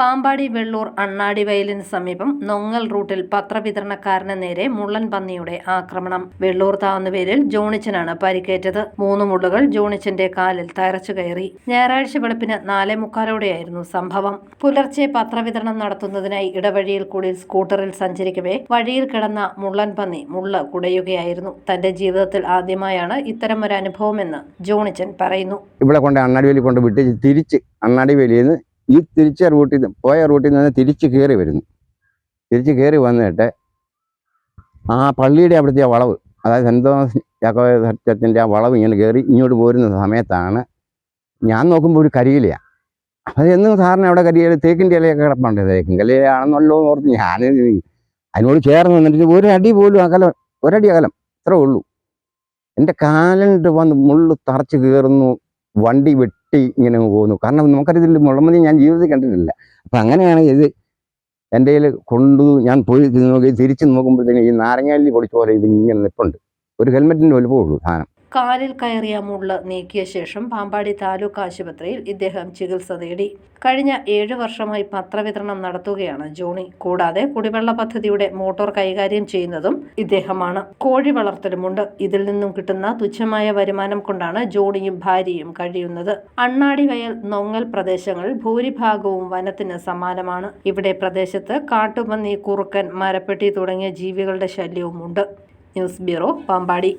പാമ്പാടി വെള്ളൂർ അണ്ണാടി വയലിന് സമീപം നൊങ്ങൽ റൂട്ടിൽ പത്രവിതരണക്കാരന് നേരെ മുള്ളൻ പന്നിയുടെ ആക്രമണം. വെള്ളൂർ താന്നുവേലിൽ ജോണിച്ചനാണ് പരിക്കേറ്റത്. മൂന്ന് മുള്ളുകൾ ജോണിച്ചന്റെ കാലിൽ തയറച്ചു കയറി. ഞായറാഴ്ച വെളുപ്പിന് നാലേ മുക്കാലോടെയായിരുന്നു സംഭവം. പുലർച്ചെ പത്രവിതരണം നടത്തുന്നതിനായി ഇടവഴിയിൽ കൂടി സ്കൂട്ടറിൽ സഞ്ചരിക്കവേ വഴിയിൽ കിടന്ന മുള്ളൻ പന്നി മുള്ള കുടയുകയായിരുന്നു. തന്റെ ജീവിതത്തിൽ ആദ്യമായാണ് ഇത്തരം ഒരു അനുഭവമെന്ന് ജോണിച്ചൻ പറയുന്നു. ഇവിടെ കൊണ്ട് അണ്ണാടി വേലി കൊണ്ട് വിട്ട് തിരിച്ച് അണ്ണാടി വേലിയിൽ നിന്ന് ഈ തിരിച്ച റൂട്ടിൽ നിന്ന് പോയ റൂട്ടിൽ നിന്ന് തിരിച്ച് കയറി വരുന്നു. തിരിച്ച് കയറി വന്നിട്ട് ആ പള്ളിയുടെ അവിടുത്തെ ആ വളവ് അതായത് സെന്റ് തോമസ് യാക്കോബ സത്യത്തിന്റെ ആ വളവ് ഇങ്ങനെ കയറി ഇങ്ങോട്ട് പോരുന്ന സമയത്താണ് ഞാൻ നോക്കുമ്പോൾ ഒരു കരിയിലയാണ് അത് എന്നും സാറിന് അവിടെ കരിയില തേക്കിന്റെ ഇലയൊക്കെ കിടപ്പുണ്ട്. തേക്കിൻ കലയാണെന്നല്ലോ ഓർത്ത് ഞാൻ അതിനോട് ചേർന്ന് നിന്നിട്ട് ഒരു അടി പോലും അകലം ഒരടി അകലം ഇത്രേ ഉള്ളൂ. എന്റെ കാലണ്ട് വന്ന് മുള്ളു തറച്ച് കയറുന്നു വണ്ടി വെട്ടി ഇങ്ങനെ അങ്ങ് പോകുന്നു. കാരണം നമുക്കറിയത്തില്ല മുളമതി ഞാൻ ജീവിതത്തിൽ കണ്ടിട്ടില്ല. അപ്പം അങ്ങനെയാണ് ഇത് എന്റെ കയ്യിൽ കൊണ്ടു ഞാൻ പോയി നോക്കി തിരിച്ച് നോക്കുമ്പോഴത്തേക്കും ഈ നാരങ്ങാലി പൊളിച്ച പോലെ ഇത് ഇങ്ങനെ നിൽപ്പുണ്ട് ഒരു ഹെൽമെറ്റിന്റെ വലുപ്പമേ ഉള്ളൂ സാധനം. കാലിൽ കയറിയ മുള്ള നീക്കിയ ശേഷം പാമ്പാടി താലൂക്ക് ആശുപത്രിയിൽ ഇദ്ദേഹം ചികിത്സ തേടി കഴിഞ്ഞ ഏഴു വർഷമായി പത്രവിതരണം നടത്തുകയാണ് ജോണി. കൂടാതെ കുടിവെള്ള പദ്ധതിയുടെ മോട്ടോർ കൈകാര്യം ചെയ്യുന്നതും ഇദ്ദേഹമാണ്. കോഴി വളർത്തലുമുണ്ട്. ഇതിൽ നിന്നും കിട്ടുന്ന തുച്ഛമായ വരുമാനം കൊണ്ടാണ് ജോണിയും ഭാര്യയും കഴിയുന്നത്. അണ്ണാടി വയൽ നൊങ്ങൽ പ്രദേശങ്ങൾ ഭൂരിഭാഗവും വനത്തിന് സമാനമാണ്. ഇവിടെ പ്രദേശത്ത് കാട്ടുപന്നി കുറുക്കൻ മരപ്പെട്ടി തുടങ്ങിയ ജീവികളുടെ ശല്യവുമുണ്ട്. News bureau Pampady.